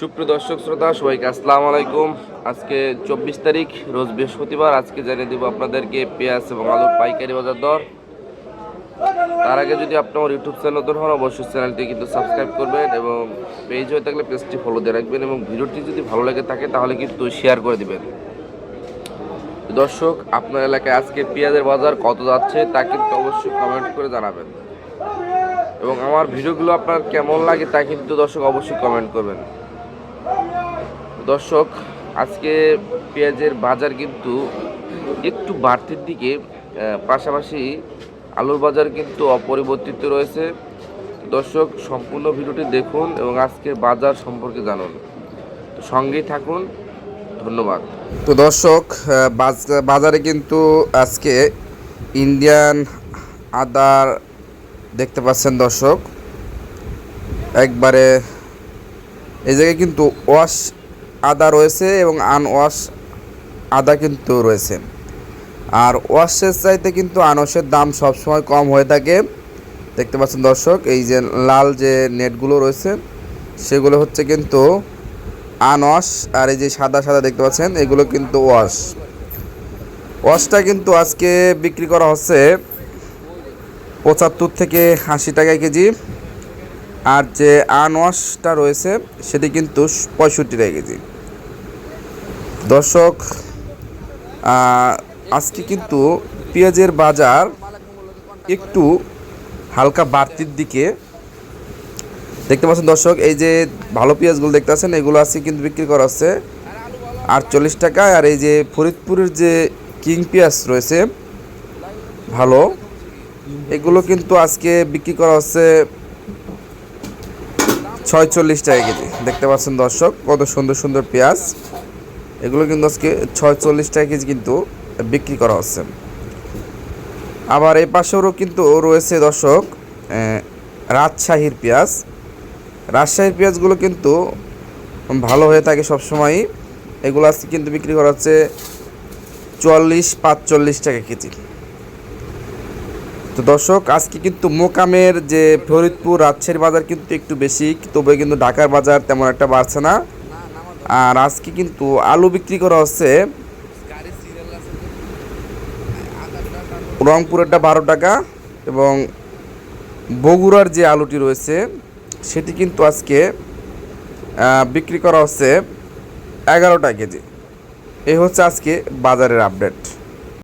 সুপ্রিয় দর্শক শ্রোতা, সবাইকে আসসালামু আলাইকুম। আজকে চব্বিশ তারিখ, রোজ বৃহস্পতিবার। আজকে জানিয়ে দেবো আপনাদেরকে পেঁয়াজ এবং আলুর পাইকারি বাজার দর। তার আগে যদি আপনার ইউটিউব চ্যানেল নতুন হন, অবশ্যই চ্যানেলটি কিন্তু সাবস্ক্রাইব করবেন এবং পেজ হয়ে থাকলে পেজটি ফলো দিয়ে রাখবেন এবং ভিডিওটি যদি ভালো লাগে থাকে, তাহলে কিন্তু শেয়ার করে দিবেন। দর্শক, আপনার এলাকায় আজকে পেঁয়াজের বাজার কত যাচ্ছে, তা কিন্তু অবশ্যই কমেন্ট করে জানাবেন। এবং আমার ভিডিওগুলো আপনার কেমন লাগে, তা কিন্তু দর্শক অবশ্যই কমেন্ট করবেন। দর্শক, আজকে পেঁয়াজের বাজার কিন্তু একটু বাড়তির দিকে পাশাপাশি আলুর বাজার কিন্তু অপরিবর্তিত রয়েছে। দর্শক, সম্পূর্ণ ভিডিওটি দেখুন এবং আজকের বাজার সম্পর্কে জানুন। তো সঙ্গেই থাকুন, ধন্যবাদ। তো দর্শক বাজারে কিন্তু আজকে ইন্ডিয়ান আদার দেখতে পাচ্ছেন দর্শক। একবারে এই জায়গায় কিন্তু ওয়াশ রয়েছে এবং আনওয়াশ আদা কিন্তু রয়েছে। আর ওয়াশের চাইতে কিন্তু আনওয়াশের দাম সবসময় কম হয়ে থাকে। দেখতে পাচ্ছেন দর্শক, এই যে লাল যে নেটগুলো রয়েছে, সেগুলো হচ্ছে কিন্তু আনওয়াশ আর এই যে সাদা সাদা দেখতে পাচ্ছেন, এগুলো কিন্তু ওয়াশ। ওয়াশটা কিন্তু আজকে বিক্রি করা হচ্ছে পঁচাত্তর থেকে আশি টাকা কেজি। আর যে আনওয়াশটা রয়েছে, সেটি কিন্তু পঁয়ষট্টি টাকা কেজি। দর্শক আজকে কিন্তু পেঁয়াজের বাজার একটু হালকা বাড়তির দিকে। দেখতে পাচ্ছেন দর্শক, এই যে ভালো পেঁয়াজগুলো দেখতে পাচ্ছেন, এগুলো আজকে কিন্তু বিক্রি করা হচ্ছে আটচল্লিশ টাকা আর এই যে ফরিদপুরের যে কিং পেঁয়াজ রয়েছে, ভালো, এগুলো কিন্তু আজকে বিক্রি করা হচ্ছে ছয়চল্লিশ টাকা কেজি। দেখতে পাচ্ছেন দর্শক, কত সুন্দর সুন্দর পেঁয়াজ। এগুলো কিন্তু আজকে ছয়চল্লিশ টাকা কেজি কিন্তু বিক্রি করা হচ্ছে। আবার এই পাশেরও কিন্তু রয়েছে দর্শক রাজশাহীর পেঁয়াজ। রাজশাহীর পেঁয়াজগুলো কিন্তু ভালো হয়ে থাকে সবসময়ই। এগুলো আজকে কিন্তু বিক্রি করা হচ্ছে চুয়াল্লিশ পাঁচচল্লিশ টাকা কেজি। তো দর্শক, আজকে কিন্তু মোকামের যে ফরিদপুর রাজশাহীর বাজার কিন্তু একটু বেশি, তবে কিন্তু ঢাকার বাজার তেমন একটা বাড়ছে না। আর আজকে কিন্তু আলু বিক্রি করা হচ্ছে। রংপুরেরটা বারো টাকা এবং বগুড়ার যে আলুটি রয়েছে, সেটি কিন্তু আজকে বিক্রি করা হচ্ছে এগারো টাকা কেজি। এই হচ্ছে আজকে বাজারের আপডেট